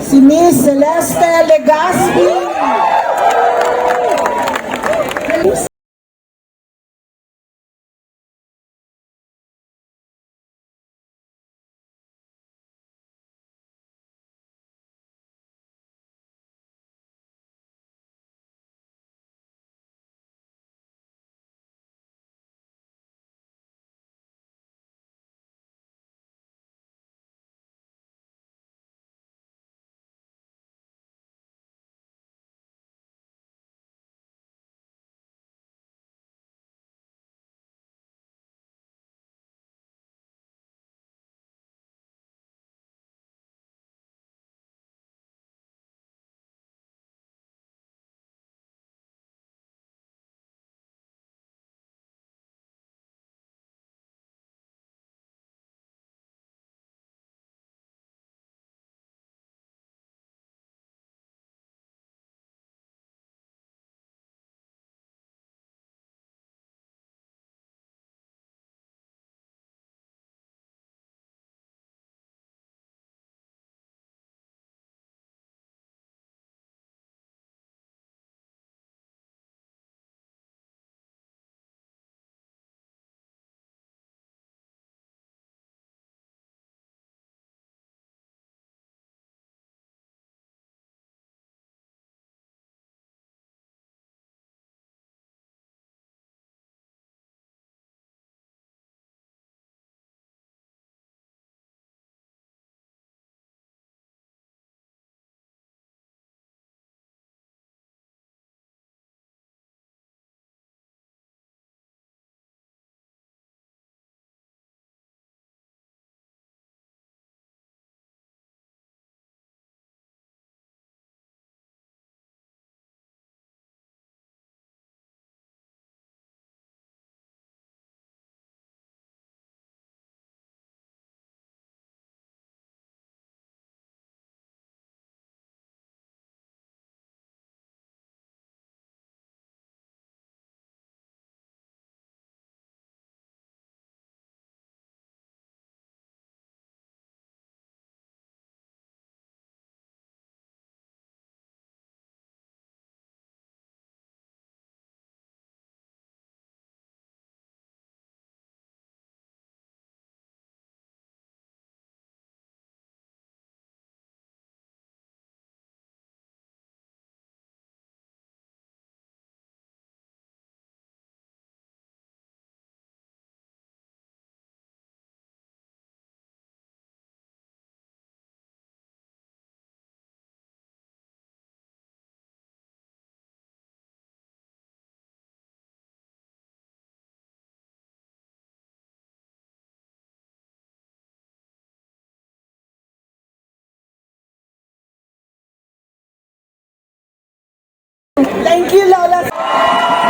si Miss Celeste Legaspi.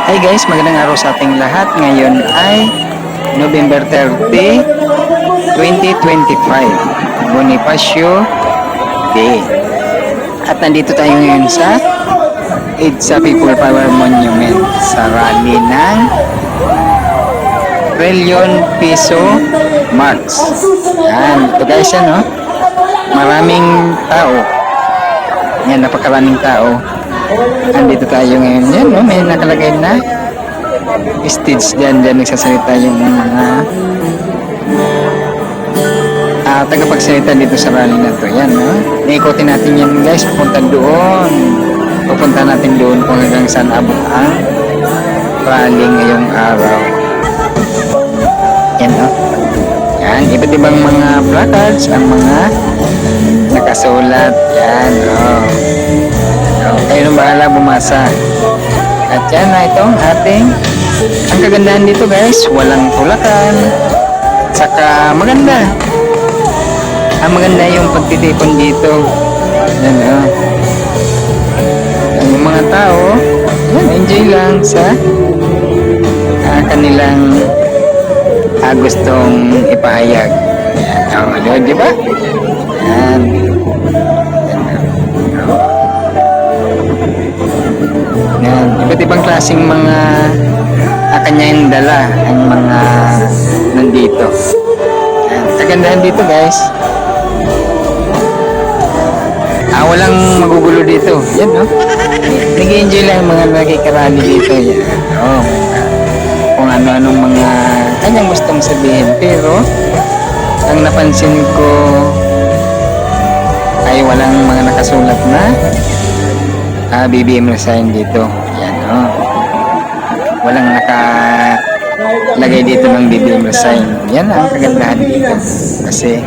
Hi guys, magandang araw sa ating lahat. Ngayon ay November 30, 2025. Bonifacio Day. At nandito tayo ngayon sa EDSA People Power Monument sa rally ng Trillion Piso March. Yan, ito guys yan, no? Maraming tao. Yan, napakaraming tao. Andito tayo ngayon. Yan, no? May nakalagay na stage dyan. Dyan nagsasalita yung mga ah tagapagsalita dito sa rally na to. Yan, no? Naikotin natin yan, guys. Pupunta doon. Pupunta natin doon kung hanggang saan abot ang rally ngayong araw. Yan, no? Yan, iba't ibang mga placards, ang mga nakasulat. Yan, oh. Kayo nang bahala bumasa. At yan na itong ating ang kagandahan dito guys, walang tulakan. Saka maganda. Ang maganda yung pagtitipon dito. Yan oh. Yung mga tao, yan, enjoy lang sa ah, kanilang ah, gustong ipahayag. Yan, oh, di ba? Yan, klaseng mga ah, kanyang dala ang mga nandito. Yan, kagandahan dito guys. dito. Yan, no? Nag-enjoy lang mga nakikarali dito. Yan. Oh, kung ano-anong mga kanyang gustong sabihin. Pero, ang napansin ko ay walang mga nakasulat na ah, BBM resign dito. Yan, oh. Walang nakalagay dito ng BBM resign. Yan ang kagandahan dito. Kasi,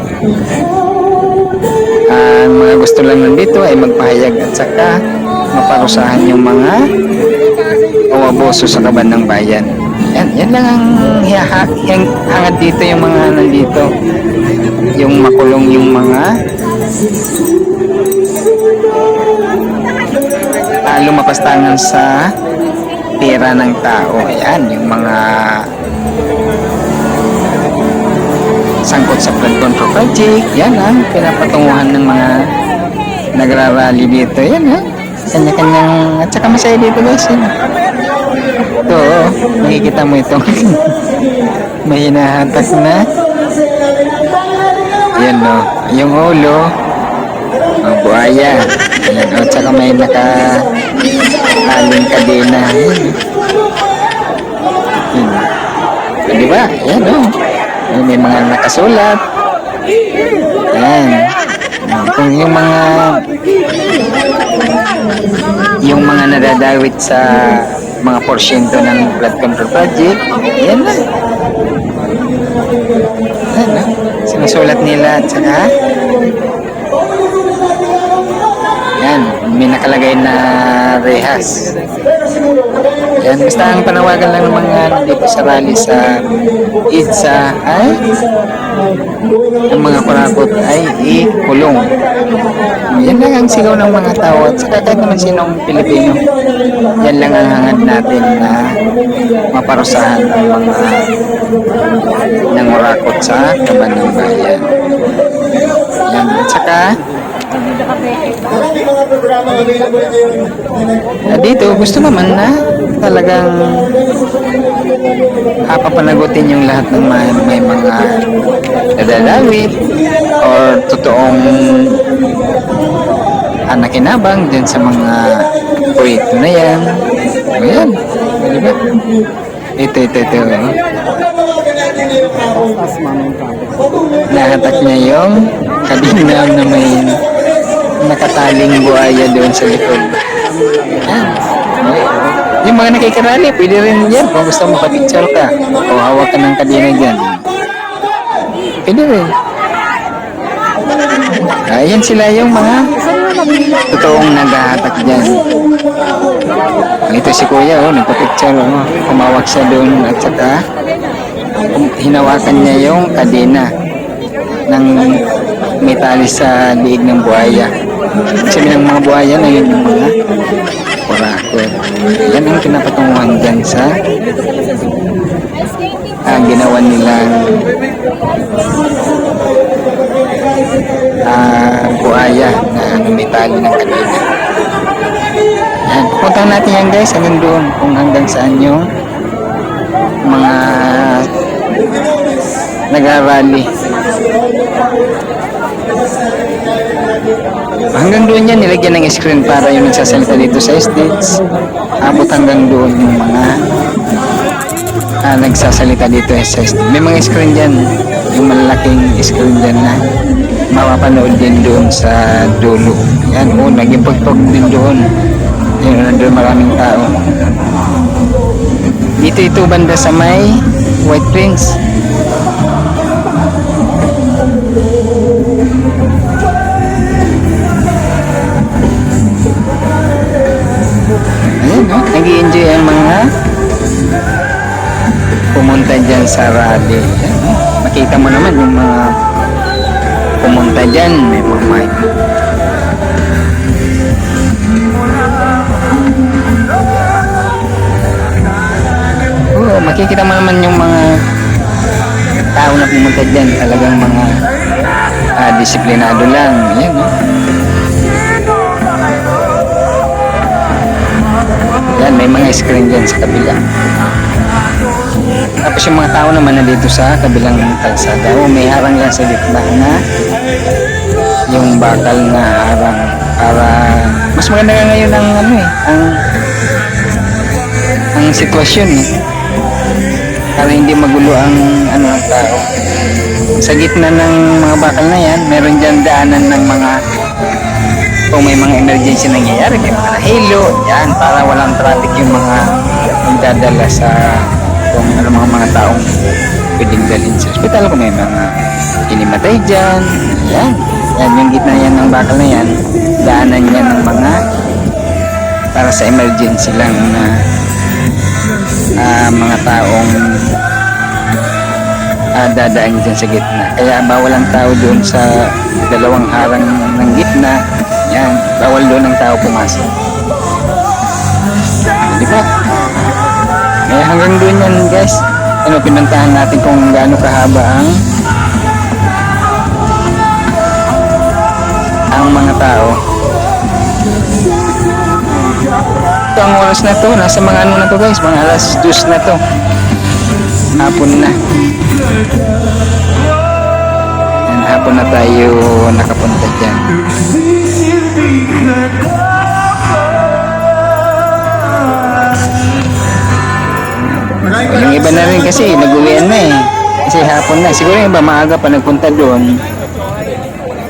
ang mga gusto lang nandito ay magpahayag at saka maparusahan yung mga uwaboso sa kaban ng bayan. Yan, yan lang ang hangad dito yung mga nandito. Yung makulong yung mga uh, lumapastangan sa pera ng tao. Yan, yung mga sangkot sa flood control project. Yan ang pinapatunguhan ng mga nagrarally dito. Yan ha. Kanya-kanyang, at saka masaya dito guys. Yan. Ito, oh, mo ito. May hinahatak na. Yan o, yung ulo. Ang buhaya. Yan o, tsaka may naka aling kadena. Yan. Yan. Di ba? Yan o. Ay, may mga nakasulat. Yan. Kung yung mga yung mga nadadawit sa mga porsyento ng blood control project, yan na. Yan na. Sinusulat nila at saka yan, may nakalagay na rehas. Yan, basta ang panawagan lang ng mga nandito sa rally sa IDSA ay ang mga kurakot ay ikulong. Yan lang ang sigaw ng mga tao at saka kahit naman sinong Pilipino. Yan lang ang hangad natin na maparusahan ang mga nangurakot sa kaban ng bayan. Yan, at saka Ah, dito, gusto naman na talagang papapanagutin yung lahat ng may, may mga nadadawit or totoong ah, nakinabang dyan sa mga proyekto na yan. Ayan, di ba? Ito, ito, ito. oh. Nahatak niya yung kadina na may nakataling buhaya doon sa likod. Yan. Yung mga nakikirali, pwede rin yan kung gusto mo pa-picture ka o hawak ka ng kadina dyan. Pwede rin. Ayan sila yung mga totoong naghahatak dyan. Ito si Kuya, oh, nagpa-picture, oh. kumawak siya doon at saka hinawakan niya yung kadena ng metalis sa liig ng buhaya. Sabi ng mga buhaya na yun yung mga kurakot. Yan ang pinapatunguhan dyan sa ah, ginawa nilang ah, buhaya na numitali ng kanina. Yan. Pupuntahan natin yan guys hanggang doon kung hanggang saan yung mga nagrarally. Hanggang doon yan, nilagyan ng screen para yung nagsasalita dito sa stage. Abot hanggang doon yung mga ah, nagsasalita dito sa stage. May mga screen dyan, yung malalaking screen dyan na mapapanood din doon sa dulo. Yan, oh, naging pagpag din doon. Yun, nandun maraming tao. Dito ito banda sa may White Prince. Pumunta dyan sa rally. Makita mo naman yung mga pumunta dyan. May mga mic. Oo, makikita mo naman yung mga tao na pumunta dyan. Talagang mga ah, disiplinado lang. Ayan, no? Yan, may mga screen dyan sa kabila. Tapos yung mga tao naman na dito sa kabilang kalsada. O may harang yan sa gitna na yung bakal na harang para mas maganda nga ngayon ang ano eh, ang ang sitwasyon eh. Para hindi magulo ang ano ang tao. Sa gitna ng mga bakal na yan, meron dyan daanan ng mga kung may mga emergency nangyayari, may mga nahilo, yan, para walang traffic yung mga magdadala sa kung ano mga mga taong pwedeng dalhin sa ospital, kung may mga kinimatay dyan, yan. Yan, yung gitna yan ng bakal na yan, daanan yan ng mga para sa emergency lang na ah, mga taong ah, dadaan dyan sa gitna. Kaya bawal ang tao doon sa dalawang harang ng gitna. Yan, bawal doon ang tao pumasok. Hanggang doon yan guys. Ano, pinuntahan natin kung gaano kahaba ang ang mga tao. Ito ang oras na to, nasa mga ano na to guys, mga alas 2 na to. Hapon na. Yan, hapon na tayo nakapunta dyan. Yung iba na rin kasi, nag-uwian na eh. Kasi hapon na. Siguro yung iba maaga pa nagpunta doon.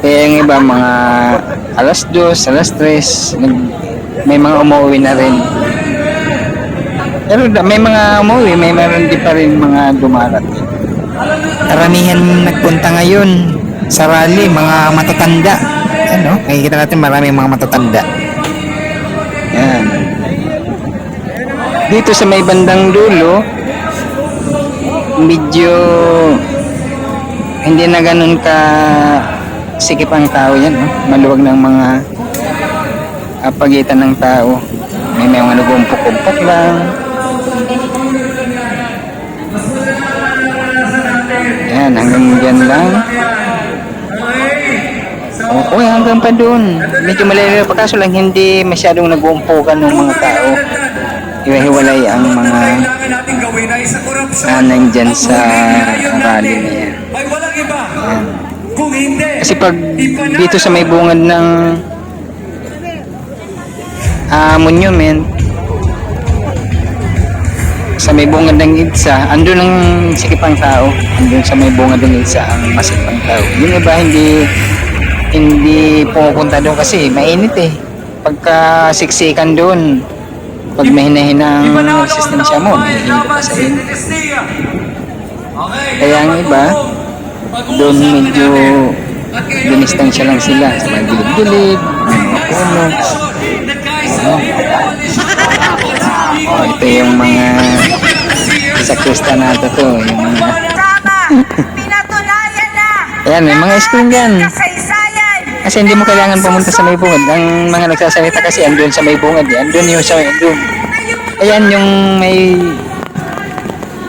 Kaya yung iba mga alas 2, alas 3, nag, may mga umuwi na rin. Pero may mga umuwi, may meron din pa rin mga dumarating. Karamihan nagpunta ngayon sa rally, mga matatanda. Ano? Nakikita natin maraming mga matatanda. Yan. Dito sa may bandang dulo, medyo hindi na ganun ka sikip ang tao yan. No? Maluwag ng mga ah, pagitan ng tao. May mga nagumpok-umpok lang. Yan, hanggang dyan lang. Oo, hanggang pa doon. Medyo malayo pa kaso lang hindi masyadong nag-uumpukan ng mga tao. Iwahiwalay ang mga ah, nandyan sa rally na yan. Ay walang iba. Kung hindi, Kasi pag dito sa may bungad ng ah, monument, sa may bungad ng Idsa, andun ang sikipang tao. Andun sa may bungad ng Idsa ang masipang tao. Yung iba hindi hindi pumupunta doon kasi mainit eh. Pagka siksikan doon, pag mahina-hina ang resistensya mo, mahihilo ka sa init. Kaya ang iba, doon medyo dinistansya lang sila sa mga gilid-gilid, mga puno. Oh, ito yung mga sa Krista nato to, yung mga! Pinatunayan na! Ayan, may mga screen yan. Kasaysayan! Kasi hindi mo kailangan pumunta sa may bungad. Ang mga nagsasalita kasi andun sa may bungad. Eh. Andun yung sa andun. Ayan yung may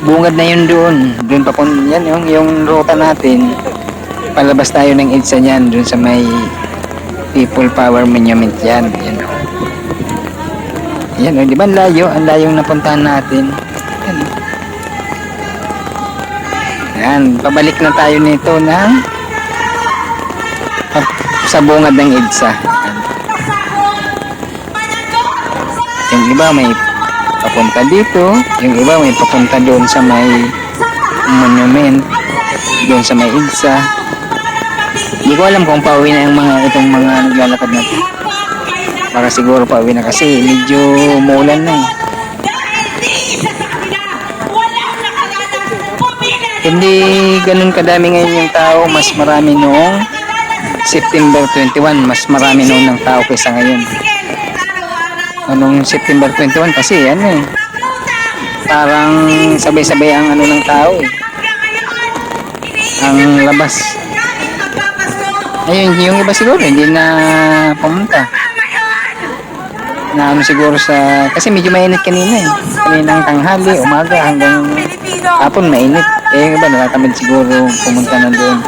bungad na yun doon. Doon pa yan yung, yung ruta natin. Palabas tayo ng EDSA niyan doon sa may People Power Monument yan. Yan o. Yan o, di ba layo? Ang layong napuntahan natin. Yan. Yan, pabalik na tayo nito ng sa bungad ng EDSA. Yung iba may papunta dito, yung iba may papunta doon sa may monument, doon sa may EDSA. Hindi ko alam kung pauwi na yung mga itong mga naglalakad natin. Baka siguro pauwi na kasi medyo umuulan na eh. Hindi ganun kadami ngayon yung tao, mas marami noong September 21, mas marami noon ng tao kaysa ngayon. Anong September 21 kasi ano eh, parang sabay-sabay ang ano ng tao eh, ang labas. Ayun, yung iba siguro hindi na pumunta. Na ano siguro sa, kasi medyo mainit kanina eh. Kaninang tanghali, umaga hanggang hapon mainit. Eh iba natatamad siguro pumunta na doon.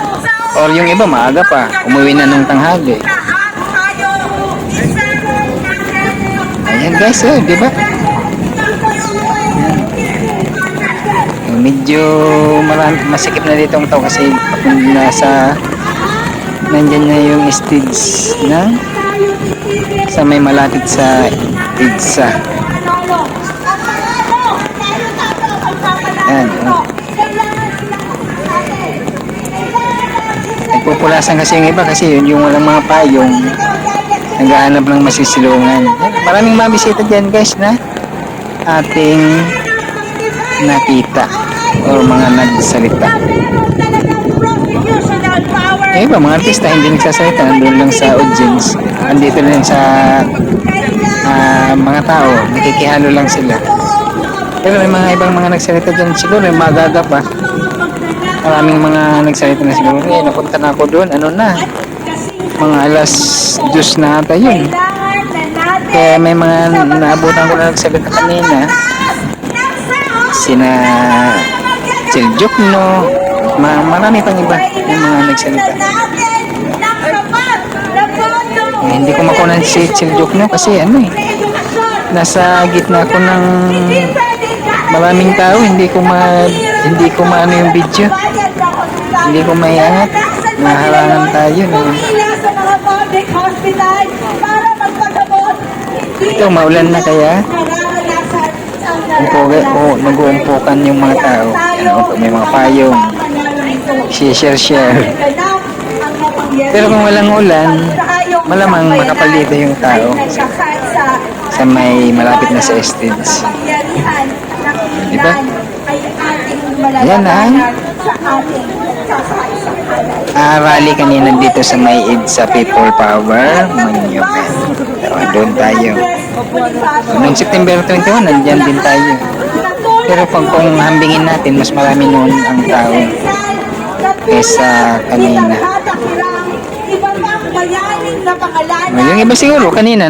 Or yung iba maaga pa, umuwi na nung tanghali. Ayan guys, oh, di ba? Ayan. Medyo marami, na dito ang tao kasi nasa nandyan na yung stage ng sa may malapit sa EDSA. Yan, oh. Nagpupulasan kasi yung iba kasi yun yung walang mga payong naghahanap ng masisilungan. Maraming mabisita dyan guys na ating nakita o mga nagsalita. Eh iba, mga artista hindi nagsasalita, nandun lang sa audience, andito lang sa ah, mga tao, nakikihalo lang sila. Pero may mga ibang mga nagsalita dyan, siguro yung magaga pa. Maraming mga nagsalita na siguro, eh, napunta na ako doon, ano na, mga alas dos na ata yun. Kaya may mga naabutan ko na nagsalita kanina, sina Chiljuk no, ma marami pang iba yung mga nagsalita. Eh, hindi ko makunan si Chiljuk no kasi ano eh, nasa gitna ko ng maraming tao, hindi ko ma hindi ko maano yung video. Hindi ko maiangat. Naharangan tayo no. sa mga public hospital para magpagamot. Ito, maulan na kaya? Umpuga, oh, nag-uumpukan yung mga tao. Ano, may mga payong. Share, share. Pero kung walang ulan, malamang makapalito yung tao sa, may malapit na sa Estates. Diba? Yan ah. Sa ating. Ah, rally kanina dito sa may EDSA People Power. So, doon tayo. Noong September 21, nandyan din tayo. Pero pag kung hambingin natin, mas marami noon ang tao. kesa kanina. Pangalan Yung iba siguro kanina,